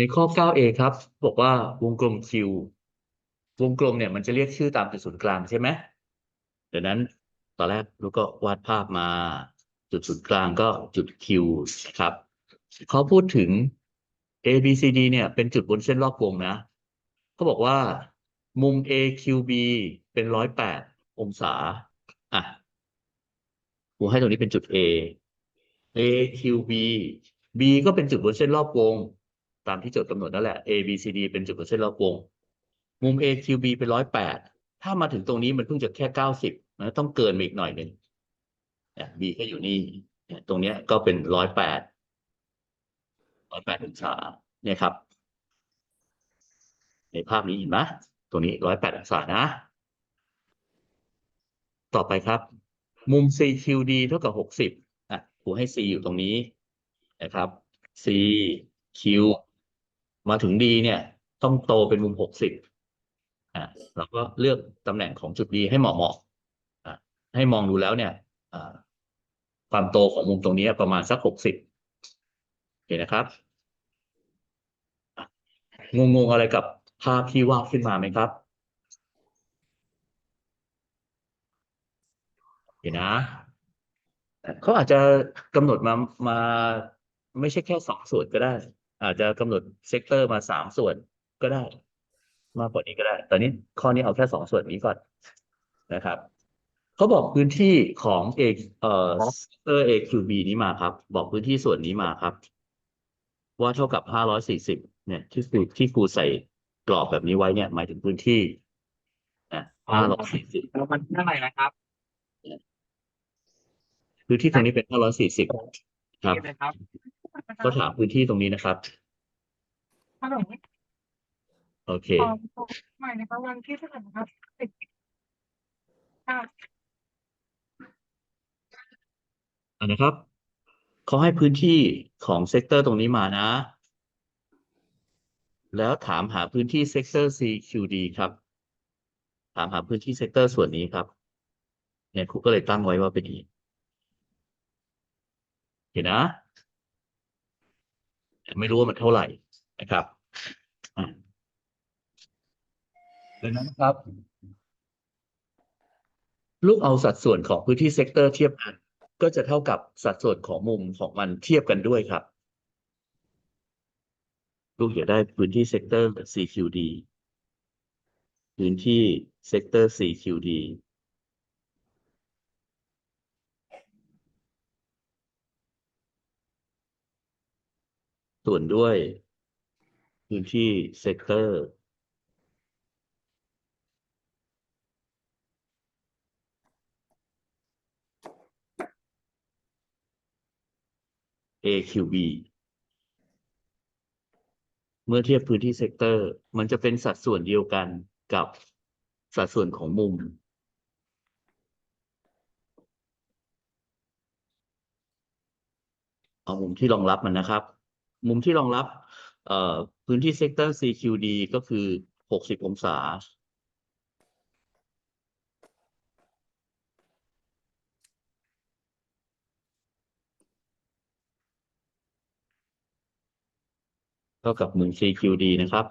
ในข้อ 9a ครับบอกว่าวงกลม Q วงกลมเนี่ยมันจะเรียกชื่อตามจุดศูนย์กลางใช่ไหมดังนั้นตอนแรกลูกก็วาดภาพมาจุดศูนย์กลางก็จุด Q ครับเขาพูดถึง A B C D เนี่ยเป็นจุดบนเส้นรอบวงนะเขาบอกว่ามุม AQB เป็นร้อยแปดองศาอะผมให้ตรงนี้เป็นจุด A AQB B ก็เป็นจุดบนเส้นรอบวง ตามที่โจทย์กำหนดนั่นแหละ A B C D เป็นจุดบนเส้นรอบวง มุม AQB เป็นร้อยแปดถ้ามาถึงตรงนี้มันเพิ่งจะแค่เก้าสิบนะต้องเกินมาอีกหน่อยหนึ่งเนี่ย B ก็อยู่นี่ตรงเนี้ยก็เป็นร้อยแปดร้อยแปดองศาเนี่ยครับ ในภาพนี้เห็นไหมตรงนี้ร้อยแปดองศานะ ต่อไปครับ มุม CQD เท่ากับหกสิบอะครูให้ C อยู่ตรงนี้นะครับ C Q มาถึง D เนี่ย ต้องโตเป็นมุมหกสิบอะเราก็เลือกตำแหน่งของจุด D ให้เหมาะเหมาะอะให้มองดูแล้วเนี่ยอ่าความโตของมุมตรงนี้ประมาณสักหกสิบโอเคนะครับอะงงๆอะไรกับภาพที่วาดขึ้นมาไหมครับเห็นนะ เขาอาจจะกำหนดมามาไม่ใช่แค่สองส่วนก็ได้ อาจจะกำหนดเซกเตอร์มาสามส่วนก็ได้ มากกว่านี้ก็ได้ตอนนี้ข้อนี้เอาแค่สองส่วนนี้ก่อนนะครับเขาบอกพื้นที่ของเอเอ่อเซกเตอร์ AQB นี้มาครับ บอกพื้นที่ส่วนนี้มาครับ ว่าเท่ากับห้าร้อยสี่สิบเนี่ยที่ครูที่ครูใส่กรอบแบบนี้ไว้เนี่ยหมายถึงพื้นที่นะห้าร้อยสี่สิบแล้วมันเท่าไหร่นะครับพื้นที่ตรงนี้เป็นห้าร้อยสี่สิบครับนี่นะครับ ก็ถามพื้นที่ตรงนี้นะครับ ฮัลโหลโอเค ขอขอใหม่นะคะวันที่เท่าไหร่นะครับสิบอ่าอันนะครับเขาให้พื้นที่ของเซกเตอร์ตรงนี้มานะ แล้วถามหาพื้นที่เซกเตอร์ CQD ครับ ถามหาพื้นที่เซกเตอร์ส่วนนี้ครับ เนี่ยครูก็เลยตั้งไว้ว่าเป็นอย่างนี้เห็นนะ ไม่รู้ว่ามันเท่าไหร่นะครับดังนั้นครับ ลูกเอาสัดส่วนของพื้นที่เซกเตอร์เทียบกันก็จะเท่ากับสัดส่วนของมุมของมันเทียบกันด้วยครับ ลูกอยากได้พื้นที่เซกเตอร์ CQD พื้นที่เซกเตอร์ CQD ส่วนด้วยพื้นที่เซกเตอร์ AQB เมื่อเทียบพื้นที่เซกเตอร์ มันจะเป็นสัดส่วนเดียวกันกับสัดส่วนของมุม เอามุมที่รองรับมันนะครับ มุมที่รองรับพื้นที่เซกเตอร์ CQD ก็คือ 60 องศา เท่ากับมุม CQD นะครับ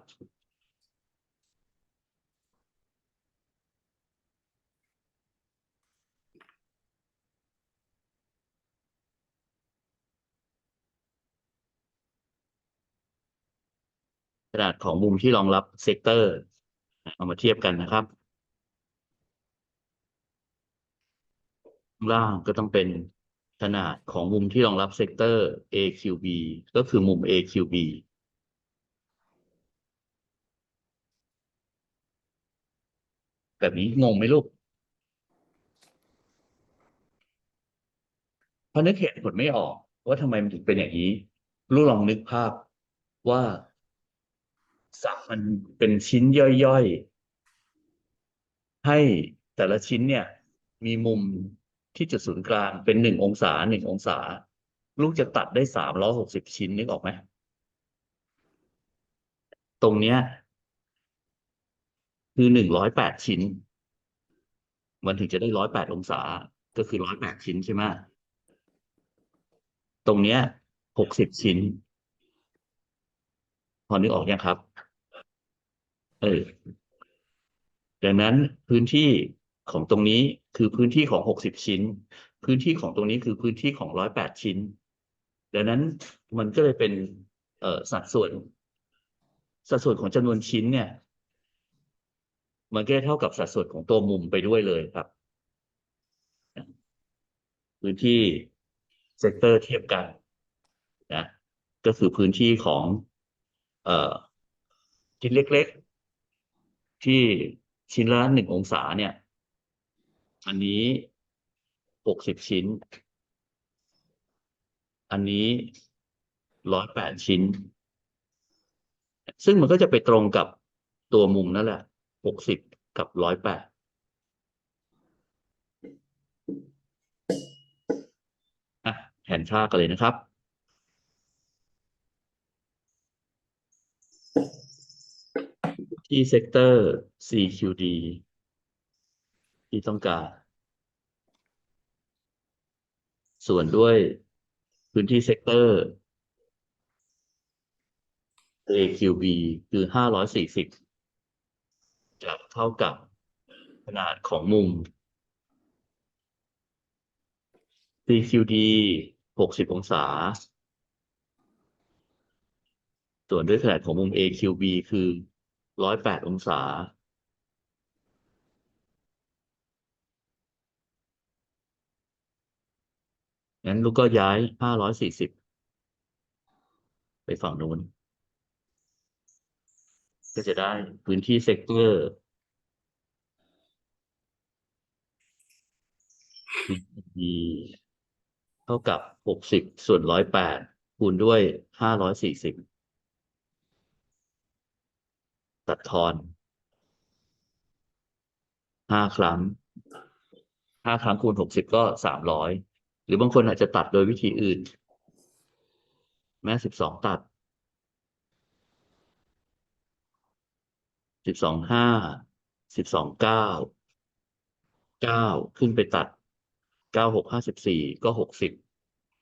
ขนาดของมุมที่รองรับเซกเตอร์ เอามาเทียบกันนะครับข้างล่างก็ต้องเป็นขนาดของมุมที่รองรับเซกเตอร์ AQB ก็คือมุม AQB แบบนี้งงไหมลูกพอนึกเหตุผลไม่ออก ว่าทำไมมันถึงเป็นอย่างนี้ ลูกลองนึกภาพว่า สักมันเป็นชิ้นย่อยๆ ให้แต่ละชิ้นเนี่ย มีมุมที่จุดศูนย์กลางเป็นหนึ่งองศาหนึ่งองศา ลูกจะตัดได้สามร้อยหกสิบชิ้นนึกออกไหมตรงเนี้ย คือหนึ่งร้อยแปดชิ้น มันถึงจะได้ร้อยแปดองศา ก็คือร้อยแปดชิ้นใช่ไหมตรงเนี้ยหกสิบชิ้น พอนึกออกยังครับ เออดังนั้นพื้นที่ของตรงนี้คือพื้นที่ของหกสิบชิ้น พื้นที่ของตรงนี้คือพื้นที่ของร้อยแปดชิ้น ดังนั้นมันก็เลยเป็นเอ่อสัดส่วน สัดส่วนของจำนวนชิ้นเนี่ย มันก็เท่ากับสัดส่วนของตัวมุมไปด้วยเลยครับ พื้นที่เซกเตอร์เทียบกันนะก็คือพื้นที่ของ เอ่อชิ้นเล็กๆ ที่ชิ้นละหนึ่งองศาเนี่ย อันนี้หกสิบชิ้น อันนี้ร้อยแปดชิ้น ซึ่งมันก็จะไปตรงกับตัวมุมนั่นแหละหกสิบกับร้อยแปดอะแผนภากันเลยนะครับ ที่เซกเตอร์ CQD ที่ต้องการ ส่วนด้วยพื้นที่เซกเตอร์ AQB คือ 540 จะเท่ากับขนาดของมุม CQD 60 องศา ส่วนด้วยขนาดของมุม AQB คือ ร้อยแปดองศา งั้นลูกก็ย้ายห้าร้อยสี่สิบไปฝั่งนู้น ก็จะได้พื้นที่เซกเตอร์ดีเท่ากับหกสิบส่วนร้อยแปดคูณด้วยห้าร้อยสี่สิบ ตัดทอนห้าครั้งห้าครั้งคูณหกสิบก็สามร้อยหรือบางคนอาจจะตัดโดยวิธีอื่น แม่สิบสองตัดสิบสองห้าสิบสองเก้าเก้าขึ้นไปตัดเก้าหกห้าสิบสี่ก็หกสิบ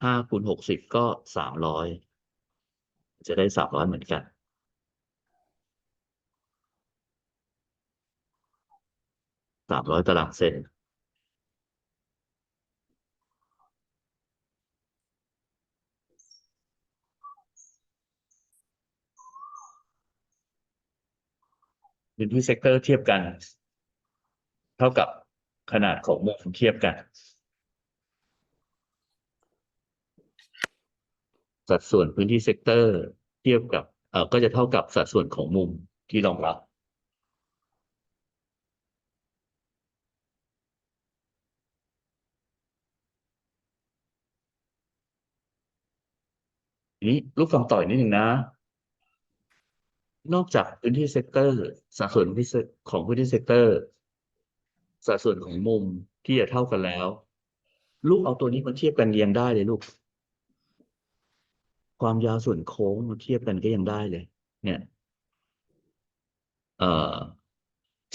ห้าคูณหกสิบก็สามร้อยจะได้สามร้อยเหมือนกัน 300ตารางเซนพื้นที่เซกเตอร์เทียบกัน เท่ากับขนาดของมุมเทียบกัน สัดส่วนพื้นที่เซกเตอร์เทียบกับเอ่อก็จะเท่ากับสัดส่วนของมุมที่รองรับ ที นี้ลูกฟังต่ออีกนิดหนึ่งนะ นอกจากพื้นที่เซกเตอร์ สัดส่วนพื้นที่ของพื้นที่เซกเตอร์ สัดส่วนของมุมที่จะเท่ากันแล้ว ลูกเอาตัวนี้มาเทียบกันยังได้เลยลูก ความยาวส่วนโค้งมาเทียบกันก็ยังได้เลย เนี่ยเอ่อ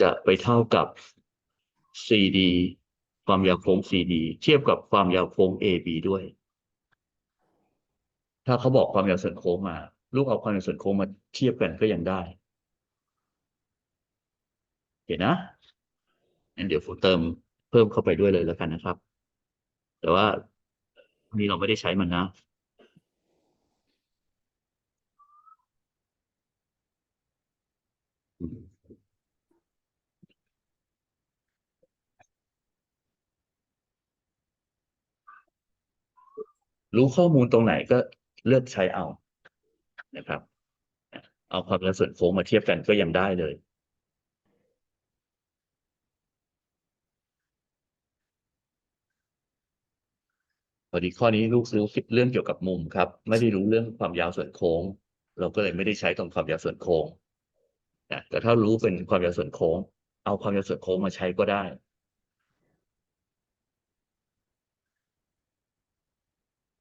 จะไปเท่ากับ CD ความยาวโค้ง CD เทียบกับความยาวโค้ง AB ด้วย ถ้าเขาบอกความยาวส่วนโค้งมา ลูกเอาความยาวส่วนโค้งมาเทียบกันก็ยังได้เห็นนะงั้นเดี๋ยวฟูเติมเพิ่มเข้าไปด้วยเลยแล้วกันนะครับ แต่ว่าวันนี้เราไม่ได้ใช้มันนะรู้ข้อมูลตรงไหนก็ เลือกใช้เอานะครับ เอาความยาวส่วนโค้งมาเทียบกันก็ยังได้เลยพอดีข้อนี้ลูกรู้เรื่องเกี่ยวกับมุมครับ ไม่ได้รู้เรื่องความยาวส่วนโค้ง เราก็เลยไม่ได้ใช้ตรงความยาวส่วนโค้งนะแต่ถ้ารู้เป็นความยาวส่วนโค้ง เอาความยาวส่วนโค้งมาใช้ก็ได้